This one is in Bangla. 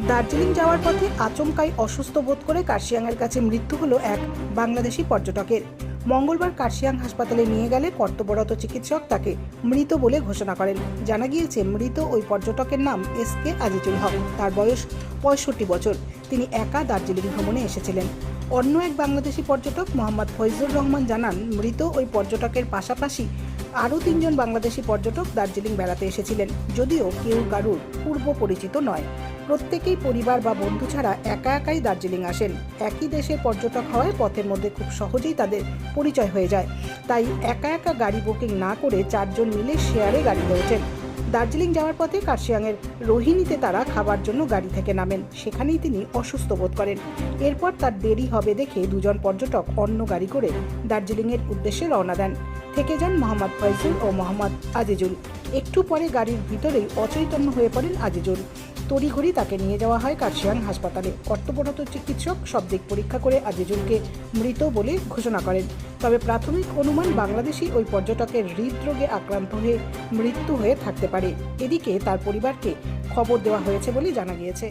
দার্জিলিং যাওয়ার পথে আচমকাই অসুস্থ বোধ করে কার্শিয়াংয়ের কাছে মৃত্যু হলো এক বাংলাদেশি পর্যটকের। মঙ্গলবার কার্শিয়াং হাসপাতালে নিয়ে গেলে কর্তব্যরত চিকিৎসক তাকে মৃত বলে ঘোষণা করেন। জানা গিয়েছে, মৃত ওই পর্যটকের নাম এস কে আজিজুল হক। তার বয়স পঁয়ষট্টি বছর। তিনি একা দার্জিলিং ভ্রমণে এসেছিলেন। অন্য এক বাংলাদেশি পর্যটক মোহাম্মদ ফৈজুর রহমান জানান, মৃত ওই পর্যটকের পাশাপাশি আরও তিনজন বাংলাদেশি পর্যটক দার্জিলিং বেড়াতে এসেছিলেন, যদিও কেউ কারুর পূর্ব পরিচিত নয়। প্রত্যেকেই পরিবার বা বন্ধু ছাড়া একা একাই দার্জিলিং আসেন। একই দেশের পর্যটক হওয়ায় পথের মধ্যে খুব সহজেই তাদের পরিচয় হয়ে যায়। তাই একা একা গাড়ি বুকিং না করে চারজন মিলে শেয়ারে গাড়ি ওঠেন দার্জিলিং যাওয়ার পথে কার্শিয়াংয়ের রোহিণীতে তারা খাবার জন্য গাড়ি থেকে নামেন। সেখানেই তিনি অসুস্থ বোধ করেন। এরপর তার দেরি হবে দেখে দুজন পর্যটক অন্য গাড়ি করে দার্জিলিংয়ের উদ্দেশ্যে রওনা দেন। থেকে যান মোহাম্মদ ফয়জুল ও মোহাম্মদ আজিজুল। একটু পরে গাড়ির ভিতরেই অচৈতন্য হয়ে পড়েন আজিজুল। তড়িঘড়ি তাকে নিয়ে যাওয়া হয় কার্শিয়াং হাসপাতালে। কর্তব্যরত চিকিৎসক সব দিক পরীক্ষা করে আজিজুলকে মৃত বলে ঘোষণা করেন। তবে প্রাথমিক অনুমান বাংলাদেশি ওই পর্যটকের হৃদরোগে আক্রান্ত হয়ে মৃত্যু হয়ে থাকতে পারে। এদিকে তার পরিবারকে খবর দেওয়া হয়েছে বলে জানা গিয়েছে।